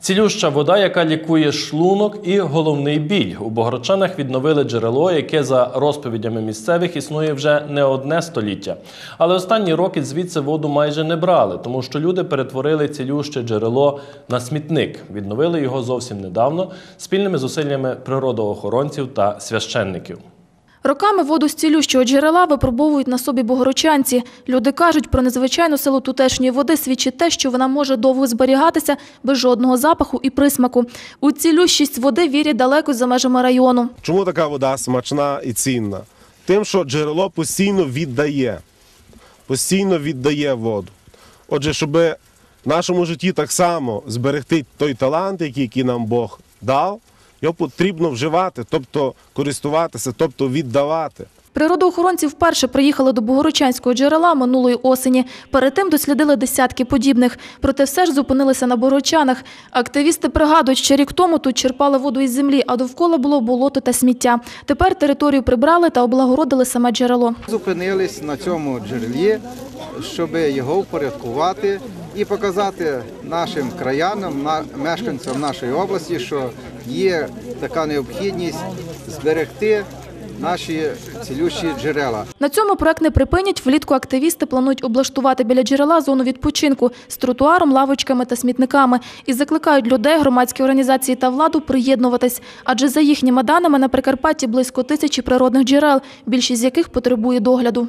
Цілюща вода, яка лікує шлунок і головний біль. У Богородчанах відновили джерело, яке за розповідями місцевих існує вже не одне століття. Але останні роки звідси воду майже не брали, тому що люди перетворили цілюще джерело на смітник. Відновили його зовсім недавно спільними зусиллями природоохоронців та священників. Роками воду з цілющого джерела випробовують на собі богородчанці. Люди кажуть, про незвичайну силу тутешньої води свідчить те, що вона може довго зберігатися без жодного запаху і присмаку. У цілющість води вірять далеко за межами району. Чому така вода смачна і цінна? Тим, що джерело постійно віддає, постійно віддає воду. Отже, щоб в нашому житті так само зберегти той талант, який нам Бог дав, його потрібно вживати, тобто користуватися, тобто віддавати. Природоохоронці вперше приїхали до Богородчанського джерела минулої осені. Перед тим дослідили десятки подібних. Проте все ж зупинилися на Богородчанах. Активісти пригадують, що рік тому тут черпали воду із землі, а довкола було болото та сміття. Тепер територію прибрали та облагородили саме джерело. Зупинились на цьому джерелі, щоб його впорядкувати і показати нашим краянам, на- мешканцям нашої області, що є така необхідність зберегти наші цілющі джерела. На цьому проект не припинять. Влітку активісти планують облаштувати біля джерела зону відпочинку з тротуаром, лавочками та смітниками і закликають людей, громадські організації та владу приєднуватись. Адже за їхніми даними на Прикарпатті близько тисячі природних джерел, більшість з яких потребує догляду.